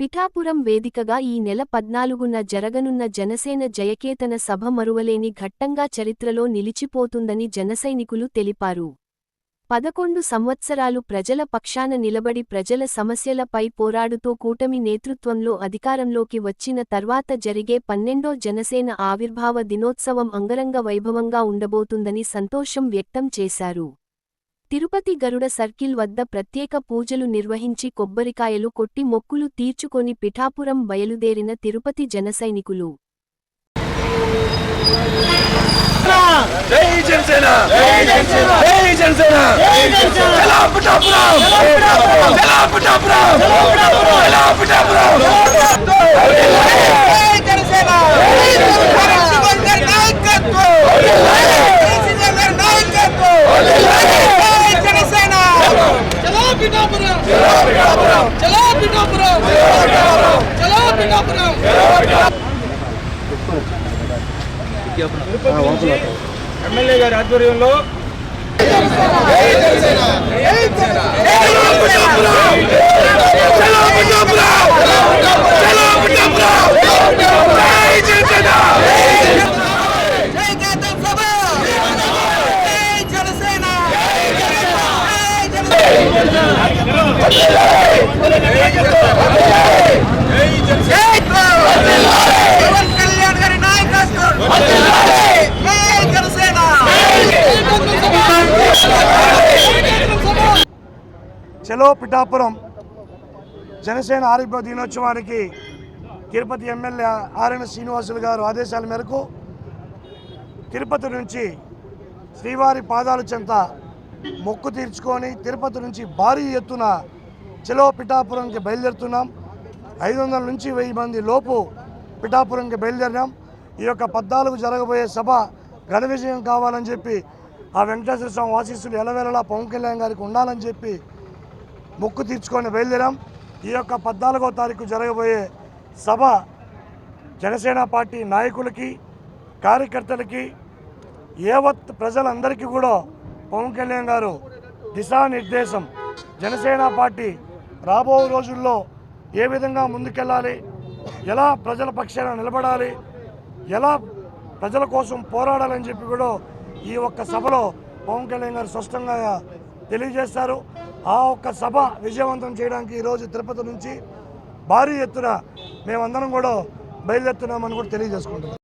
పిఠాపురం వేదికగా ఈ నెల పద్నాలుగున జరగనున్న జనసేన జయకేతన సభ మరువలేని ఘట్టంగా చరిత్రలో నిలిచిపోతుందని జనసైనికులు తెలిపారు. పదకొండు సంవత్సరాలు ప్రజల పక్షాన నిలబడి ప్రజల సమస్యలపై పోరాడుతూ కూటమి నేతృత్వంలో అధికారంలోకి వచ్చిన తర్వాత జరిగే పన్నెండో జనసేన ఆవిర్భావ దినోత్సవం అంగరంగ వైభవంగా ఉండబోతుందని సంతోషం వ్యక్తం చేశారు. తిరుపతి గరుడ సర్కిల్ వద్ద ప్రత్యేక పూజలు నిర్వహించి కొబ్బరికాయలు కొట్టి మొక్కులు తీర్చుకొని పిఠాపురం బయలుదేరిన తిరుపతి జనసైనికులు జనసేన! జనసేన! పిఠాపురం జలా పిఠాపురం జలా పిఠాపురం జై జనసేన జగన్ గారి నాయకత్వం కేసీఆర్ గారి నాయకత్వం జై జనసేన చలో పిఠాపురం చలో పిఠాపురం చలో పిఠాపురం ఎమ్మెల్యే గారి ఆధ్వర్యంలో జనసేన జై కేతన్ సభ జై జనసేన జై జనసేన జై పవన్ కళ్యాణ్ గారి నాయకత్వం జై జనసేన చలో పిఠాపురం జనసేన ఆరోగ్య దినోత్సవానికి తిరుపతి ఎమ్మెల్యే ఆర్ఎన్ శ్రీనివాసులు గారు ఆదేశాల మేరకు తిరుపతి నుంచి శ్రీవారి పాదాల చెంత మొక్కు తీర్చుకొని తిరుపతి నుంచి భారీ ఎత్తున చెలో పిఠాపురంకి బయలుదేరుతున్నాం. ఐదు వందల నుంచి వెయ్యి మంది లోపు పిఠాపురంకి బయలుదేరినాం. ఈ యొక్క పద్నాలుగు జరగబోయే సభ ఘన విజయం కావాలని చెప్పి ఆ వెంకటేశ్వర స్వామి వాసిస్తులు ఎలవేళలా పవన్ కళ్యాణ్ గారికి ఉండాలని చెప్పి మొక్కు తీర్చుకొని బయలుదేరాం. ఈ యొక్క పద్నాలుగో తారీఖు జరగబోయే సభ జనసేన పార్టీ నాయకులకి కార్యకర్తలకి యావత్ ప్రజలందరికీ కూడా పవన్ కళ్యాణ్ గారు దిశానిర్దేశం. జనసేన పార్టీ రాబో రోజుల్లో ఏ విధంగా ముందుకెళ్ళాలి? ఎలా ప్రజల పక్షాన నిలబడాలి? ఎలా ప్రజల కోసం పోరాడాలని చెప్పి కూడా ఈ ఒక్క సభలో పవన్ కళ్యాణ్ గారు స్పష్టంగా తెలియజేస్తారు. ఆ ఒక్క సభ విజయవంతం చేయడానికి ఈరోజు తిరుపతి నుంచి భారీ ఎత్తున మేమందరం కూడా బయలుదేరుతున్నామని కూడా తెలియజేసుకుంటున్నాం.